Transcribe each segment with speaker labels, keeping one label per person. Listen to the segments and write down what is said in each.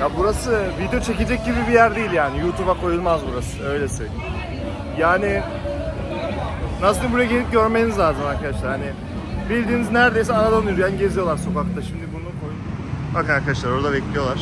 Speaker 1: Ya burası video çekecek gibi bir yer değil yani. YouTube'a koyulmaz burası. Öyle söyleyeyim. Yani nasıl buraya gelip görmeniz lazım arkadaşlar. Hani bildiğiniz neredeyse anadan yürüyen geziyorlar sokakta. Şimdi bunu koyun. Bakın arkadaşlar orada bekliyorlar.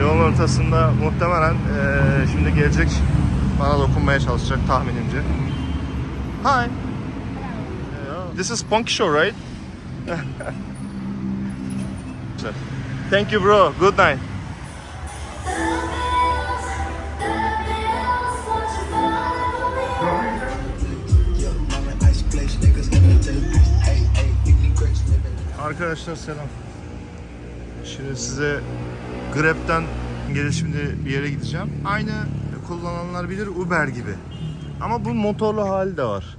Speaker 1: Yolun ortasında muhtemelen eee, şimdi gelecek bana dokunmaya çalışacak tahminimce. Hi. This is Punk Show, right? Thank you bro. Good night. Arkadaşlar selam. Şimdi size Grab'den gelişimde bir yere gideceğim. Aynı kullananlar bilir Uber gibi. Ama bu motorlu hali de var.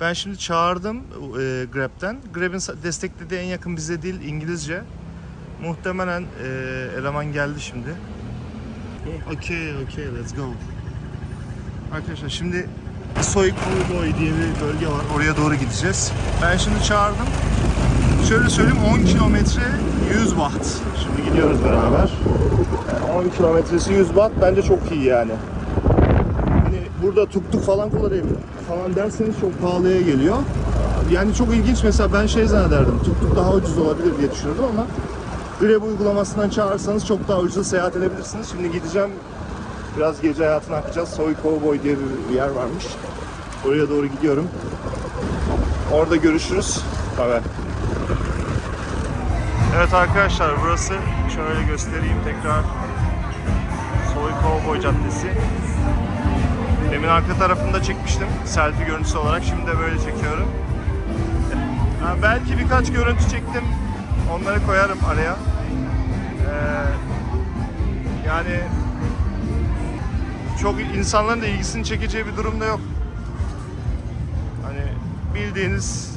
Speaker 1: Ben şimdi çağırdım e, Grab'den. Grab'in desteklediği en yakın bize değil İngilizce. Muhtemelen e, eleman geldi şimdi. Okay, okay, let's go. Arkadaşlar şimdi Soy Cowboy diye bir bölge var. Oraya doğru gideceğiz. Ben şimdi çağırdım. Şöyle söyleyeyim 10 kilometre 100 watt. Şimdi gidiyoruz beraber. 10 kilometresi 100 watt bence çok iyi yani. Hani burada tuk tuk falan kullanayım falan derseniz çok pahalıya geliyor. Yani çok ilginç mesela ben şey zannederdim. Tuk tuk daha ucuz olabilir diye düşünüyordum ama Grab uygulamasından çağırırsanız çok daha ucuz seyahat edebilirsiniz. Şimdi gideceğim biraz gece hayatına akacağız. Soy Cowboy diye bir yer varmış. Oraya doğru gidiyorum. Orada görüşürüz. Bye Evet arkadaşlar burası şöyle göstereyim tekrar. Soy Cowboy Caddesi. Demin arka tarafında çekmiştim selfie görüntüsü olarak. Şimdi de böyle çekiyorum. Ha, belki birkaç görüntü çektim. Onları koyarım araya. Ee, yani çok insanların da ilgisini çekeceği bir durumda yok. Hani bildiğiniz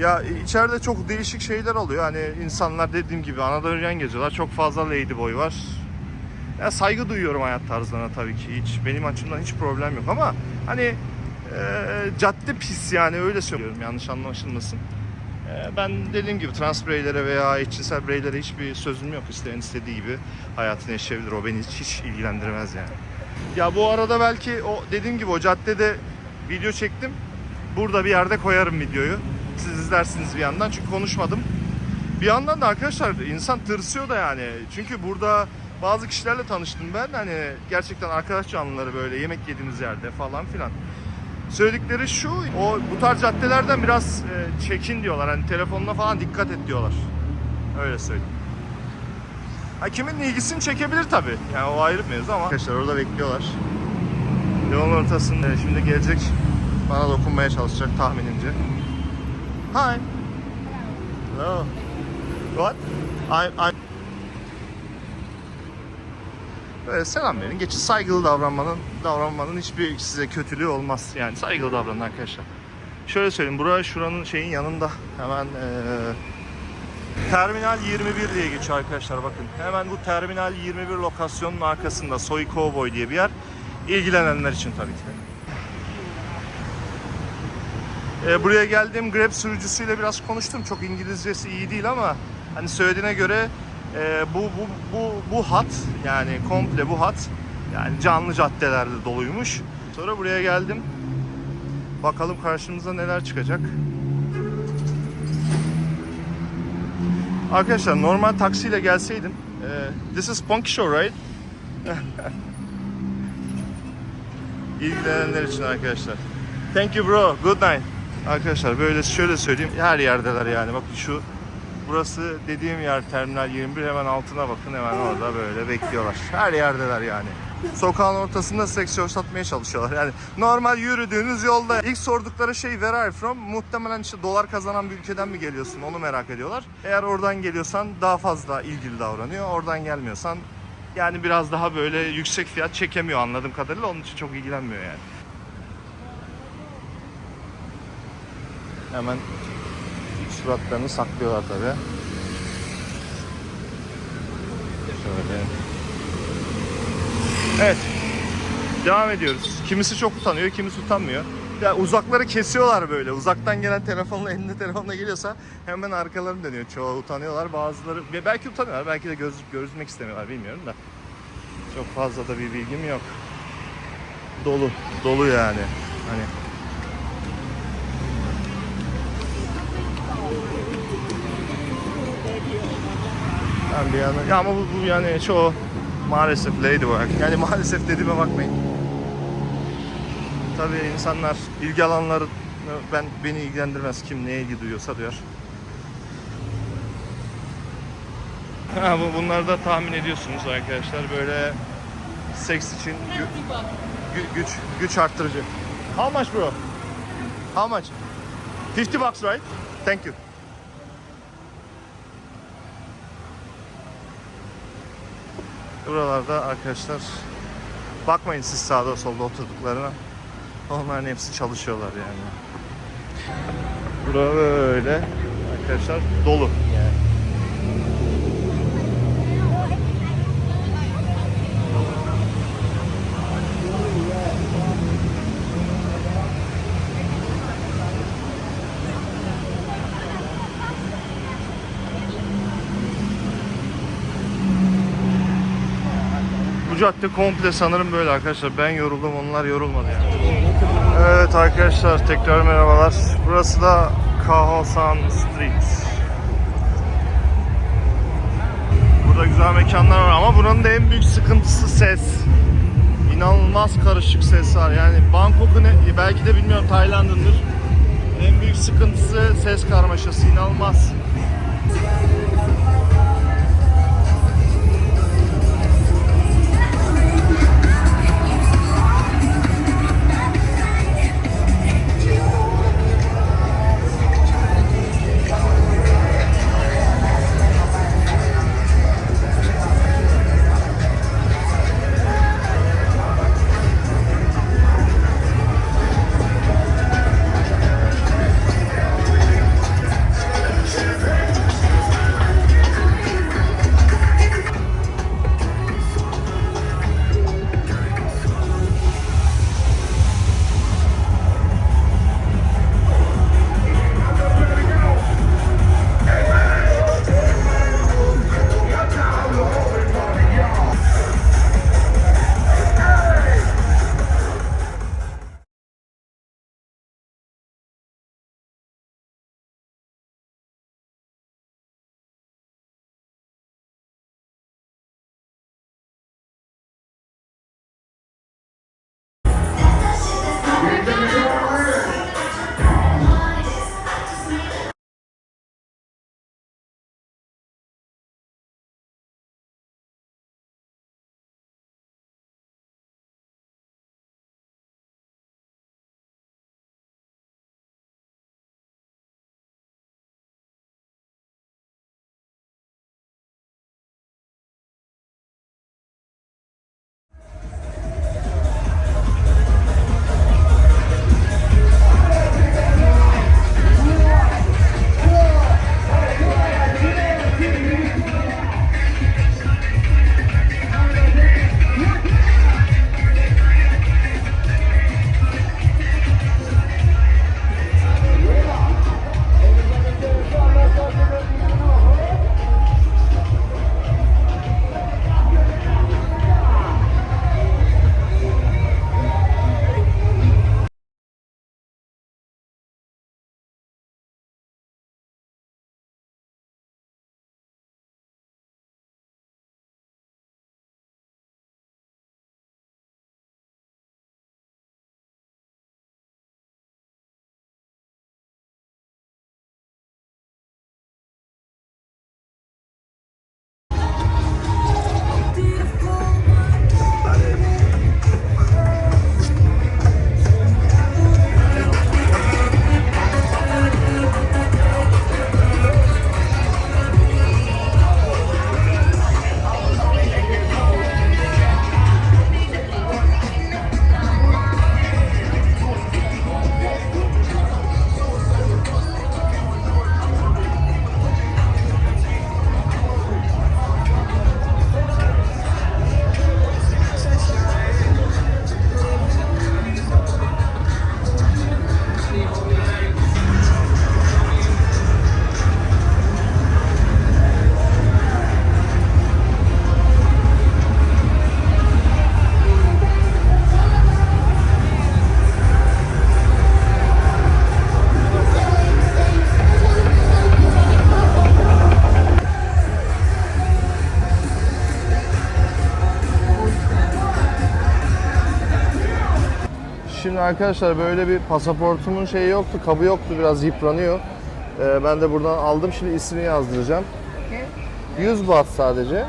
Speaker 1: ya içeride çok değişik şeyler oluyor. Hani insanlar dediğim gibi anadan yürüyen geziyorlar. Çok fazla ladyboy var. Ya saygı duyuyorum hayat tarzlarına tabii ki. Hiç benim açımdan hiç problem yok ama hani e, cadde pis yani öyle söylüyorum yanlış anlaşılmasın. E, ben dediğim gibi trans bireylere veya eşcinsel bireylere hiçbir sözüm yok. İsteyen istediği gibi hayatını yaşayabilir. O beni hiç, hiç ilgilendirmez yani. Ya bu arada belki o dediğim gibi o caddede video çektim. Burada bir yerde koyarım videoyu. Siz izlersiniz bir yandan çünkü konuşmadım. Bir yandan da arkadaşlar insan tırsıyor da yani. Çünkü burada bazı kişilerle tanıştım ben. Hani gerçekten arkadaş canlıları böyle yemek yediğimiz yerde falan filan. Söyledikleri şu, o bu tarz caddelerden biraz e, çekin diyorlar. Hani telefonuna falan dikkat et diyorlar. Öyle söyleyeyim. Ha, kimin ilgisini çekebilir tabii. Yani o ayrı mevzu ama. Arkadaşlar orada bekliyorlar. Yolun ortasında şimdi gelecek bana dokunmaya çalışacak tahminimce. Hi. Hello. What? I'm, I'm... Böyle selam verin. Geçin saygılı davranmanın davranmanın hiçbir size kötülüğü olmaz. Yani saygılı davranın arkadaşlar. Şöyle söyleyeyim. Burası şuranın şeyin yanında. Hemen eee Terminal 21 diye geçiyor arkadaşlar bakın. Hemen bu Terminal 21 lokasyonun arkasında Soy Cowboy diye bir yer. İlgilenenler için tabii ki. Ee, buraya geldiğim Grab sürücüsüyle biraz konuştum. Çok İngilizcesi iyi değil ama hani söylediğine göre e, bu, bu, bu, bu hat yani komple bu hat yani canlı caddelerde doluymuş. Sonra buraya geldim. Bakalım karşımıza neler çıkacak. Arkadaşlar normal taksiyle gelseydim e, This is Punky Show right? İlgilenenler için arkadaşlar. Thank you bro. Good night. Arkadaşlar böyle şöyle söyleyeyim. Her yerdeler yani. Bakın şu burası dediğim yer Terminal 21 hemen altına bakın hemen orada böyle bekliyorlar. Her yerdeler yani. Sokağın ortasında seksiyon satmaya çalışıyorlar. Yani normal yürüdüğünüz yolda ilk sordukları şey where are you from? Muhtemelen işte dolar kazanan bir ülkeden mi geliyorsun onu merak ediyorlar. Eğer oradan geliyorsan daha fazla ilgili davranıyor. Oradan gelmiyorsan yani biraz daha böyle yüksek fiyat çekemiyor anladığım kadarıyla. Onun için çok ilgilenmiyor yani. Hemen suratlarını saklıyorlar tabi. Şöyle. Evet. Devam ediyoruz. Kimisi çok utanıyor, kimisi utanmıyor. ya uzakları kesiyorlar böyle. Uzaktan gelen telefonla elinde telefonla geliyorsa hemen arkalarını dönüyor. Çoğu utanıyorlar. Bazıları belki utanıyorlar. Belki de göz, gözükmek istemiyorlar bilmiyorum da. Çok fazla da bir bilgim yok. Dolu. Dolu yani. Hani bir yana... Ya ama bu, bu yani çoğu maalesef ladybug. Yani maalesef dediğime bakmayın. Tabii insanlar ilgi alanları ben beni ilgilendirmez kim neye ilgi duyuyorsa duyar. Ha, bu bunlar da tahmin ediyorsunuz arkadaşlar böyle seks için gü- gü- güç güç arttırıcı. How much bro? How much? 50 bucks right? Thank you. Buralarda arkadaşlar bakmayın siz sağda solda oturduklarına. Onların hepsi çalışıyorlar yani. Bura böyle arkadaşlar dolu cadde komple sanırım böyle arkadaşlar. Ben yoruldum, onlar yorulmadı yani. Evet arkadaşlar tekrar merhabalar. Burası da Kahosan Street. Burada güzel mekanlar var ama buranın da en büyük sıkıntısı ses. İnanılmaz karışık ses var. Yani Bangkok'un belki de bilmiyorum Tayland'ındır. En büyük sıkıntısı ses karmaşası. inanılmaz. Şimdi arkadaşlar böyle bir pasaportumun şeyi yoktu, kabı yoktu, biraz yıpranıyor. Ee, ben de buradan aldım, şimdi ismini yazdıracağım. 100 baht sadece.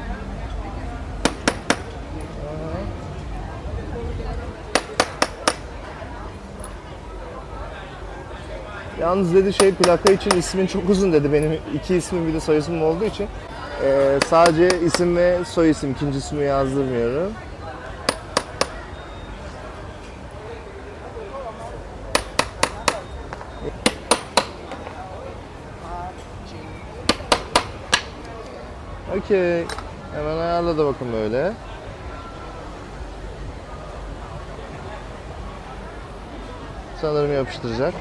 Speaker 1: Yalnız dedi şey plaka için ismin çok uzun dedi. Benim iki ismim bir de soy ismim olduğu için. Ee, sadece isim ve soy isim, ikinci ismi yazdırmıyorum. Okey. Hemen ayarladı bakın böyle. Sanırım yapıştıracak.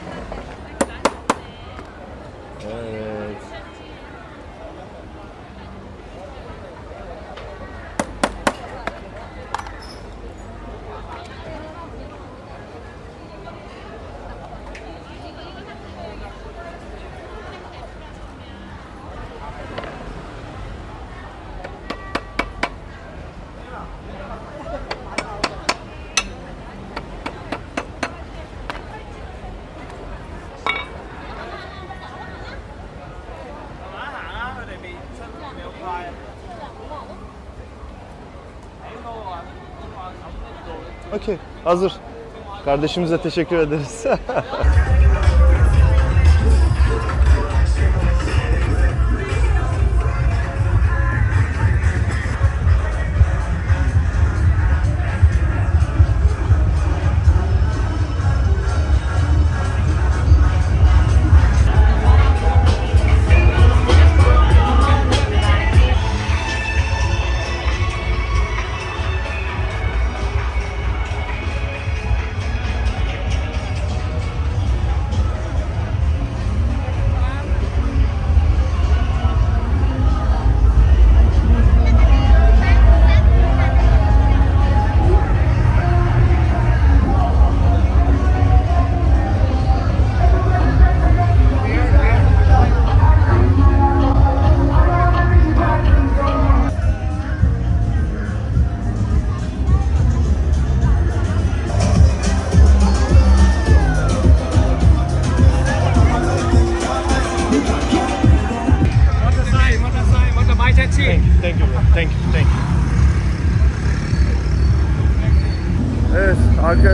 Speaker 1: Okey, hazır. Kardeşimize teşekkür ederiz.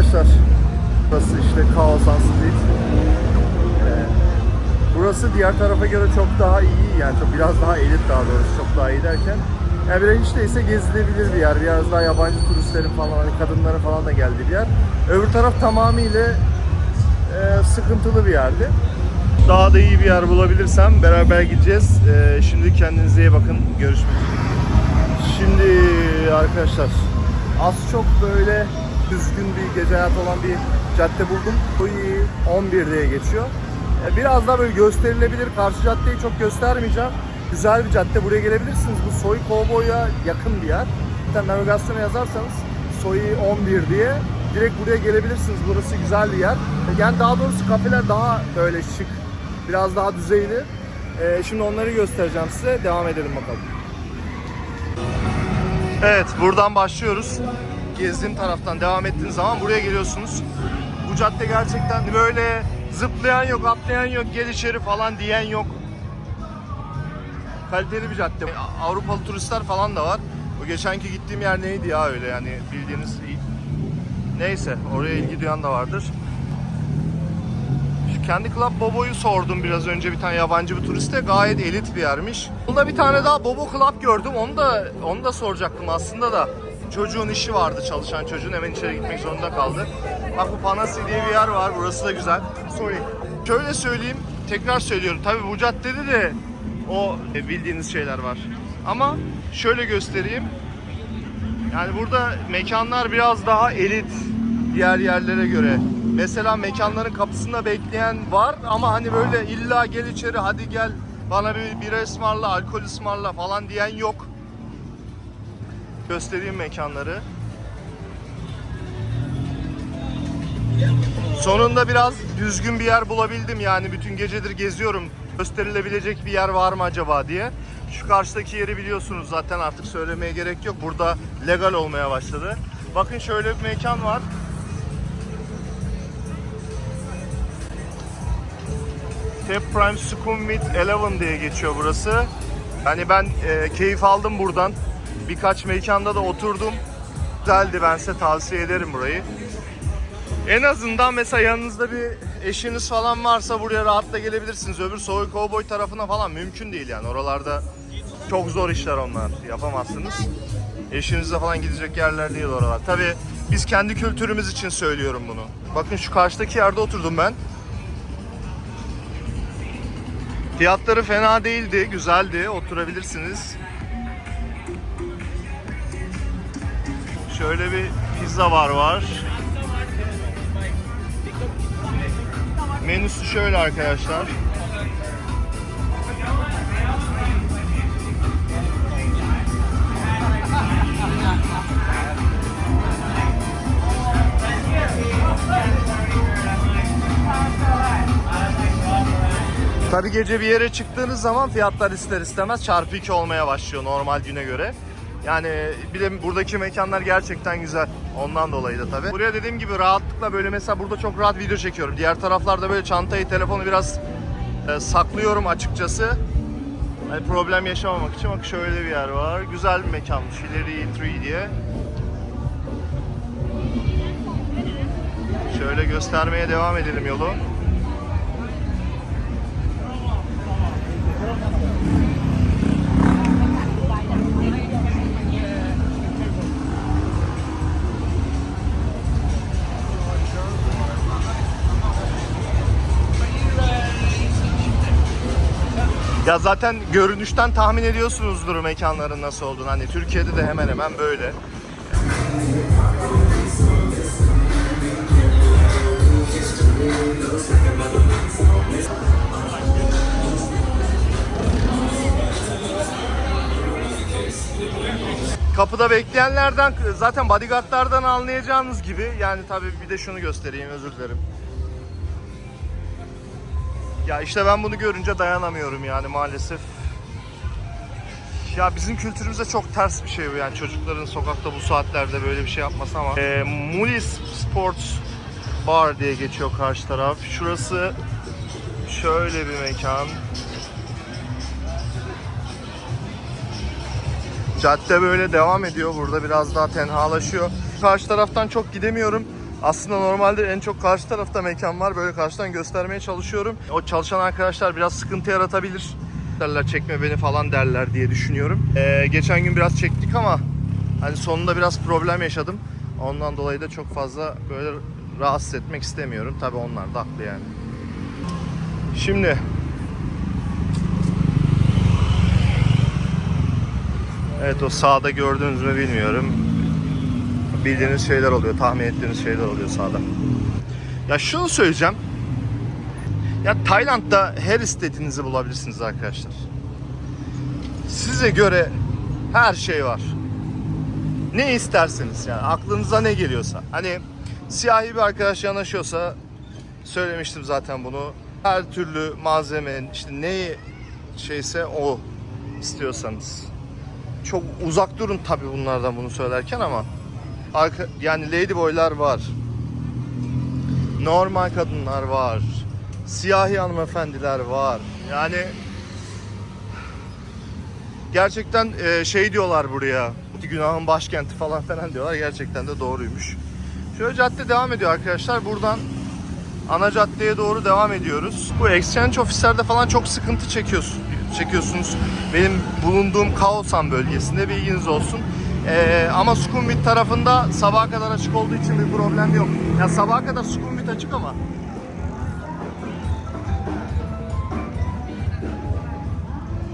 Speaker 1: arkadaşlar, burası işte Kaosan Street. Ee, burası diğer tarafa göre çok daha iyi yani çok biraz daha elit daha doğrusu çok daha iyi derken. Yani bir hiç değilse gezilebilir bir yer. Biraz daha yabancı turistlerin falan, hani kadınların falan da geldiği bir yer. Öbür taraf tamamıyla e, sıkıntılı bir yerdi. Daha da iyi bir yer bulabilirsem beraber gideceğiz. E, şimdi kendinize iyi bakın. Görüşmek üzere. Şimdi arkadaşlar az çok böyle düzgün bir gece hayatı olan bir cadde buldum. Koyu 11 diye geçiyor. E, Biraz daha böyle gösterilebilir. Karşı caddeyi çok göstermeyeceğim. Güzel bir cadde. Buraya gelebilirsiniz. Bu Soy Cowboy'a yakın bir yer. Tane navigasyona yazarsanız Soy 11 diye direkt buraya gelebilirsiniz. Burası güzel bir yer. Yani daha doğrusu kafeler daha böyle şık. Biraz daha düzeyli. E, Şimdi onları göstereceğim size. Devam edelim bakalım. Evet, buradan başlıyoruz. Gezdiğim taraftan devam ettiğiniz zaman buraya geliyorsunuz. Bu cadde gerçekten böyle zıplayan yok, atlayan yok, gel içeri falan diyen yok. Kaliteli bir cadde. Avrupalı turistler falan da var. O geçenki gittiğim yer neydi ya öyle yani bildiğiniz Neyse oraya ilgi duyan da vardır. Kendi Club Bobo'yu sordum biraz önce bir tane yabancı bir turiste. Gayet elit bir yermiş. Burada bir tane daha Bobo Club gördüm. Onu da onu da soracaktım aslında da. Çocuğun işi vardı çalışan çocuğun hemen içeri gitmek zorunda kaldı. Bak bu Panasi diye bir yer var. Burası da güzel. Sorry. Şöyle söyleyeyim. Tekrar söylüyorum. Tabii bu caddede de o bildiğiniz şeyler var. Ama şöyle göstereyim. Yani burada mekanlar biraz daha elit diğer yerlere göre. Mesela mekanların kapısında bekleyen var ama hani böyle illa gel içeri hadi gel bana bir bira ısmarla, alkol ısmarla falan diyen yok göstereyim mekanları. Sonunda biraz düzgün bir yer bulabildim yani bütün gecedir geziyorum. Gösterilebilecek bir yer var mı acaba diye. Şu karşıdaki yeri biliyorsunuz zaten artık söylemeye gerek yok. Burada legal olmaya başladı. Bakın şöyle bir mekan var. Tep Prime Sukhumvit 11 diye geçiyor burası. Yani ben e, keyif aldım buradan. Birkaç mekanda da oturdum. Güzeldi ben size tavsiye ederim burayı. En azından mesela yanınızda bir eşiniz falan varsa buraya rahatla gelebilirsiniz. Öbür Soy Cowboy tarafına falan mümkün değil yani. Oralarda çok zor işler onlar. Yapamazsınız. Eşinizle falan gidecek yerler değil oralar. Tabii biz kendi kültürümüz için söylüyorum bunu. Bakın şu karşıdaki yerde oturdum ben. Fiyatları fena değildi, güzeldi. Oturabilirsiniz. Şöyle bir pizza var var. Menüsü şöyle arkadaşlar. Tabi gece bir yere çıktığınız zaman fiyatlar ister istemez çarpı 2 olmaya başlıyor normal güne göre. Yani bir de buradaki mekanlar gerçekten güzel. Ondan dolayı da tabi. Buraya dediğim gibi rahatlıkla böyle mesela burada çok rahat video çekiyorum. Diğer taraflarda böyle çantayı, telefonu biraz e, saklıyorum açıkçası. Hani problem yaşamamak için. Bak şöyle bir yer var. Güzel bir mekanmış. Hillary 3 diye. Şöyle göstermeye devam edelim yolu. Ya zaten görünüşten tahmin ediyorsunuzdur mekanların nasıl olduğunu. Hani Türkiye'de de hemen hemen böyle. Kapıda bekleyenlerden zaten bodyguardlardan anlayacağınız gibi yani tabii bir de şunu göstereyim özür dilerim. Ya işte ben bunu görünce dayanamıyorum yani maalesef. Ya bizim kültürümüze çok ters bir şey bu yani çocukların sokakta bu saatlerde böyle bir şey yapması ama. Ee, Mulis Sports Bar diye geçiyor karşı taraf. Şurası şöyle bir mekan. Cadde böyle devam ediyor. Burada biraz daha tenhalaşıyor. Karşı taraftan çok gidemiyorum. Aslında normalde en çok karşı tarafta mekan var. Böyle karşıdan göstermeye çalışıyorum. O çalışan arkadaşlar biraz sıkıntı yaratabilir. Derler çekme beni falan derler diye düşünüyorum. Ee, geçen gün biraz çektik ama hani sonunda biraz problem yaşadım. Ondan dolayı da çok fazla böyle rahatsız etmek istemiyorum. Tabii onlar da haklı yani. Şimdi Evet o sağda gördünüz mü bilmiyorum. Bildiğiniz şeyler oluyor, tahmin ettiğiniz şeyler oluyor sağda. Ya şunu söyleyeceğim. Ya Tayland'da her istediğinizi bulabilirsiniz arkadaşlar. Size göre her şey var. Ne isterseniz yani aklınıza ne geliyorsa. Hani siyahi bir arkadaş yanaşıyorsa söylemiştim zaten bunu. Her türlü malzemenin işte neyi şeyse o istiyorsanız çok uzak durun tabi bunlardan bunu söylerken ama arka, yani ladyboylar var. Normal kadınlar var. Siyahi hanımefendiler var. Yani gerçekten e, şey diyorlar buraya. Günahın başkenti falan falan diyorlar. Gerçekten de doğruymuş. Şöyle cadde devam ediyor arkadaşlar. Buradan ana caddeye doğru devam ediyoruz. Bu exchange ofislerde falan çok sıkıntı çekiyorsun, çekiyorsunuz. Benim bulunduğum Kaosan bölgesinde bilginiz olsun. Ee, ama Sukhumvit tarafında sabaha kadar açık olduğu için bir problem yok. Ya sabaha kadar Sukhumvit açık ama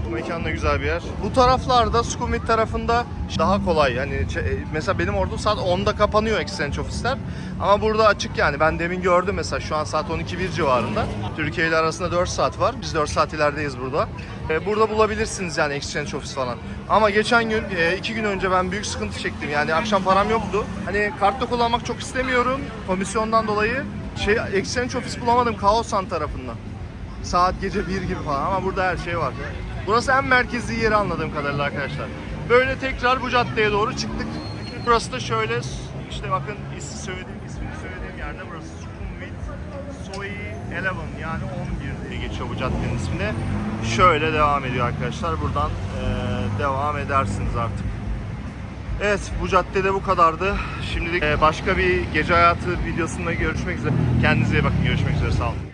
Speaker 1: Bu mekan da güzel bir yer. Bu taraflarda Sukhumvit tarafında daha kolay. Yani ç- mesela benim orada saat 10'da kapanıyor exchange ofisler. Ama burada açık yani. Ben demin gördüm mesela şu an saat 12.1 civarında. Türkiye ile arasında 4 saat var. Biz 4 saat ilerideyiz burada. Ee, burada bulabilirsiniz yani exchange ofis falan. Ama geçen gün, 2 gün önce ben büyük sıkıntı çektim. Yani akşam param yoktu. Hani kartla kullanmak çok istemiyorum komisyondan dolayı. Şey exchange ofis bulamadım Kaosan tarafından. Saat gece 1 gibi falan ama burada her şey var. Burası en merkezi yeri anladığım kadarıyla arkadaşlar. Böyle tekrar bu caddeye doğru çıktık. Burası da şöyle işte bakın ismi söylediğim, ismini söylediğim yerde burası Sukhumvit Soy 11 yani 11 diye geçiyor bu caddenin ismini. Şöyle devam ediyor arkadaşlar. Buradan eee, devam edersiniz artık. Evet bu caddede bu kadardı. Şimdilik eee, başka bir gece hayatı videosunda görüşmek üzere. Kendinize iyi bakın. Görüşmek üzere. Sağ olun.